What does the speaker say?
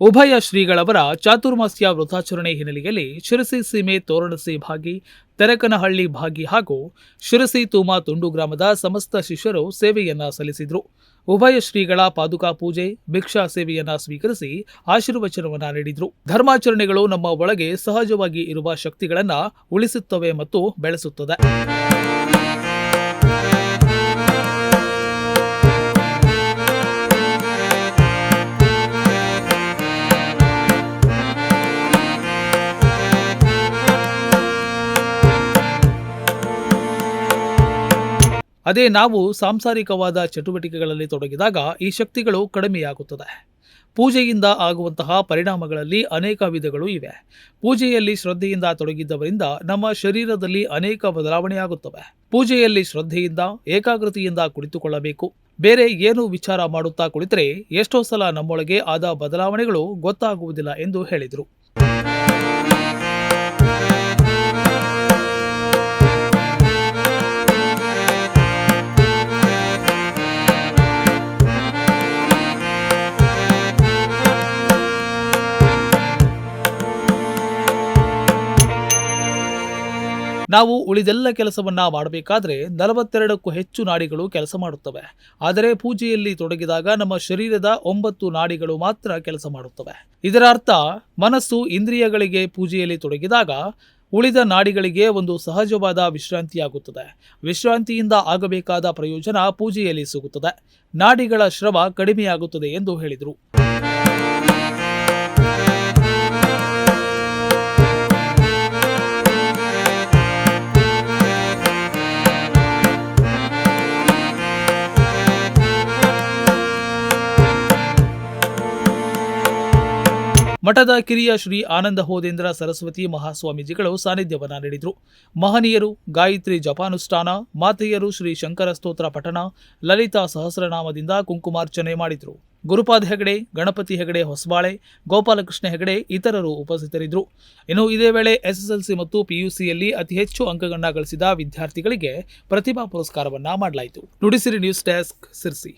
ಉಭಯ ಶ್ರೀಗಳವರ ಚಾತುರ್ಮಾಸ್ಯ ವೃತಾಚರಣೆ ಹಿನ್ನೆಲೆಯಲ್ಲಿ ಶಿರಸಿ ಸೀಮೆ ತೋರಣಸಿ ಭಾಗಿ, ತೆರಕನಹಳ್ಳಿ ಭಾಗಿ ಹಾಗೂ ಶಿರಸಿ ತೂಮಾ ತುಂಡು ಗ್ರಾಮದ ಸಮಸ್ತ ಶಿಷ್ಯರು ಸೇವೆಯನ್ನ ಸಲ್ಲಿಸಿದರು. ಉಭಯ ಶ್ರೀಗಳ ಪಾದುಕಾ ಪೂಜೆ, ಭಿಕ್ಷಾ ಸೇವೆಯನ್ನ ಸ್ವೀಕರಿಸಿ ಆಶೀರ್ವಚನವನ್ನ ನೀಡಿದರು. ಧರ್ಮಾಚರಣೆಗಳು ನಮ್ಮ ಒಳಗೆ ಸಹಜವಾಗಿ ಇರುವ ಶಕ್ತಿಗಳನ್ನ ಉಳಿಸುತ್ತವೆ ಮತ್ತು ಬೆಳೆಸುತ್ತದೆ. ಅದೇ ನಾವು ಸಾಂಸಾರಿಕವಾದ ಚಟುವಟಿಕೆಗಳಲ್ಲಿ ತೊಡಗಿದಾಗ ಈ ಶಕ್ತಿಗಳು ಕಡಿಮೆಯಾಗುತ್ತದೆ. ಪೂಜೆಯಿಂದ ಆಗುವಂತಹ ಪರಿಣಾಮಗಳಲ್ಲಿ ಅನೇಕ ವಿಧಗಳು ಇವೆ. ಪೂಜೆಯಲ್ಲಿ ಶ್ರದ್ಧೆಯಿಂದ ತೊಡಗಿದ್ದವರಿಂದ ನಮ್ಮ ಶರೀರದಲ್ಲಿ ಅನೇಕ ಬದಲಾವಣೆಯಾಗುತ್ತವೆ. ಪೂಜೆಯಲ್ಲಿ ಶ್ರದ್ಧೆಯಿಂದ, ಏಕಾಗ್ರತೆಯಿಂದ ಕುಳಿತುಕೊಳ್ಳಬೇಕು. ಬೇರೆ ಏನು ವಿಚಾರ ಮಾಡುತ್ತಾ ಕುಳಿತರೆ ಎಷ್ಟೋ ಸಲ ನಮ್ಮೊಳಗೆ ಆದ ಬದಲಾವಣೆಗಳು ಗೊತ್ತಾಗುವುದಿಲ್ಲ ಎಂದು ಹೇಳಿದರು. ನಾವು ಉಳಿದೆಲ್ಲ ಕೆಲಸವನ್ನ ಮಾಡಬೇಕಾದ್ರೆ ನಲವತ್ತೆರಡಕ್ಕೂ ಹೆಚ್ಚು ನಾಡಿಗಳು ಕೆಲಸ ಮಾಡುತ್ತವೆ. ಆದರೆ ಪೂಜೆಯಲ್ಲಿ ತೊಡಗಿದಾಗ ನಮ್ಮ ಶರೀರದ ಒಂಬತ್ತು ನಾಡಿಗಳು ಮಾತ್ರ ಕೆಲಸ ಮಾಡುತ್ತವೆ. ಇದರ ಅರ್ಥ ಮನಸ್ಸು ಇಂದ್ರಿಯಗಳಿಗೆ ಪೂಜೆಯಲ್ಲಿ ತೊಡಗಿದಾಗ ಉಳಿದ ನಾಡಿಗಳಿಗೆ ಒಂದು ಸಹಜವಾದ ವಿಶ್ರಾಂತಿಯಾಗುತ್ತದೆ. ವಿಶ್ರಾಂತಿಯಿಂದ ಆಗಬೇಕಾದ ಪ್ರಯೋಜನ ಪೂಜೆಯಲ್ಲಿ ಸಿಗುತ್ತದೆ. ನಾಡಿಗಳ ಶ್ರಮ ಕಡಿಮೆಯಾಗುತ್ತದೆ ಎಂದು ಹೇಳಿದರು. ಮಠದ ಕಿರಿಯ ಶ್ರೀ ಆನಂದ ಹೋದೇಂದ್ರ ಸರಸ್ವತಿ ಮಹಾಸ್ವಾಮೀಜಿಗಳು ಸಾನ್ನಿಧ್ಯವನ್ನ ನೀಡಿದರು. ಮಹನೀಯರು ಗಾಯತ್ರಿ ಜಪಾನುಷ್ಠಾನ, ಮಾತೆಯರು ಶ್ರೀ ಶಂಕರ ಸ್ತೋತ್ರ ಪಠಣ, ಲಲಿತಾ ಸಹಸ್ರನಾಮದಿಂದ ಕುಂಕುಮಾರ್ಚನೆ ಮಾಡಿದರು. ಗುರುಪಾದ ಹೆಗಡೆ, ಗಣಪತಿ ಹೆಗಡೆ ಹೊಸಬಾಳೆ, ಗೋಪಾಲಕೃಷ್ಣ ಹೆಗಡೆ ಇತರರು ಉಪಸ್ಥಿತರಿದ್ದರು. ಇನ್ನು ಇದೇ ವೇಳೆ ಎಸ್ಎಸ್ಎಲ್ಸಿ ಮತ್ತು ಪಿಯುಸಿಯಲ್ಲಿ ಅತಿ ಹೆಚ್ಚು ಅಂಕಗಳನ್ನ ಗಳಿಸಿದ ವಿದ್ಯಾರ್ಥಿಗಳಿಗೆ ಪ್ರತಿಭಾ ಪುರಸ್ಕಾರವನ್ನ ಮಾಡಲಾಯಿತು. Nudisiri news desk, Sirsi.